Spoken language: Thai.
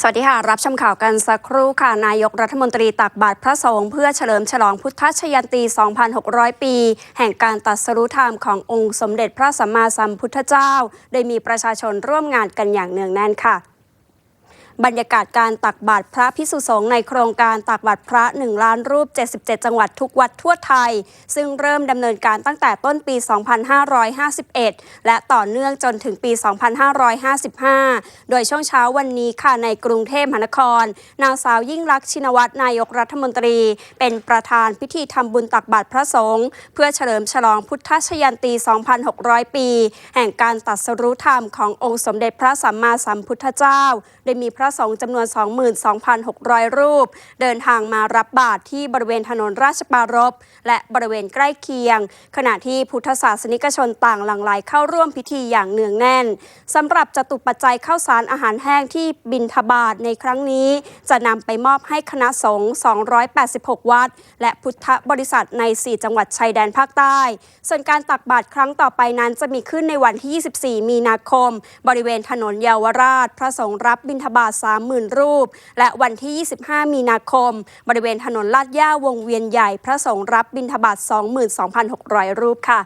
สวัสดีค่ะ รับชมข่าวกันสักครู่ค่ะ นายกรัฐมนตรีตักบาตรพระสงฆ์เพื่อเฉลิมฉลองพุทธชยันตี 2,600 ปี แห่งการตัดสรุธรรมขององค์สมเด็จพระสัมมาสัมพุทธเจ้า โดยมีประชาชนร่วมงานกันอย่างเนืองแน่นค่ะ บรรยากาศการตักบาตรพระพิสุสงฆ์ในโครงการตักบาตรพระ 1 ล้านรูป 77 จังหวัดทุกวัดทั่วไทย ซึ่งเริ่มดำเนินการตั้งแต่ต้นปี 2551 และต่อเนื่องจนถึงปี 2555 โดยช่วงเช้าวันนี้ค่ะในกรุงเทพมหานคร นางสาวยิ่งลักษณ์ชินวัตรนายกรัฐมนตรี เป็นประธานพิธีทำบุญตักบาตรพระสงฆ์เพื่อเฉลิมฉลองพุทธชยันตี 2,600 ปี แห่งการตรัสรู้ธรรมขององค์สมเด็จพระสัมมาสัมพุทธเจ้าได้มีพระระสงฆ์จำนวน 22,600 รูป เดินทางมารับบาตรที่บริเวณถนนราชปารภและบริเวณใกล้เคียง ขณะที่พุทธศาสนิกชนต่างหลั่งไหลเข้าร่วมพิธีอย่างเนืองแน่นสำหรับจตุปัจจัยข้าวสารอาหารแห้งที่บินทบาทในครั้งนี้ จะนำไปมอบให้คณะสงฆ์286 วัด และพุทธบริษัทใน 4 จังหวัดชายแดนภาคใต้ ส่วนการตักบาตรครั้งต่อไปนั้นจะมีขึ้นในวันที่ 24 มีนาคม บริเวณถนนเยาวราช พระสงฆ์รับบิณฑบาต30,000 รูป และวันที่ 25 มีนาคม บริเวณถนนลาดย่าวงเวียนใหญ่พระสงฆ์รับบิณฑบาต22,600 รูปค่ะ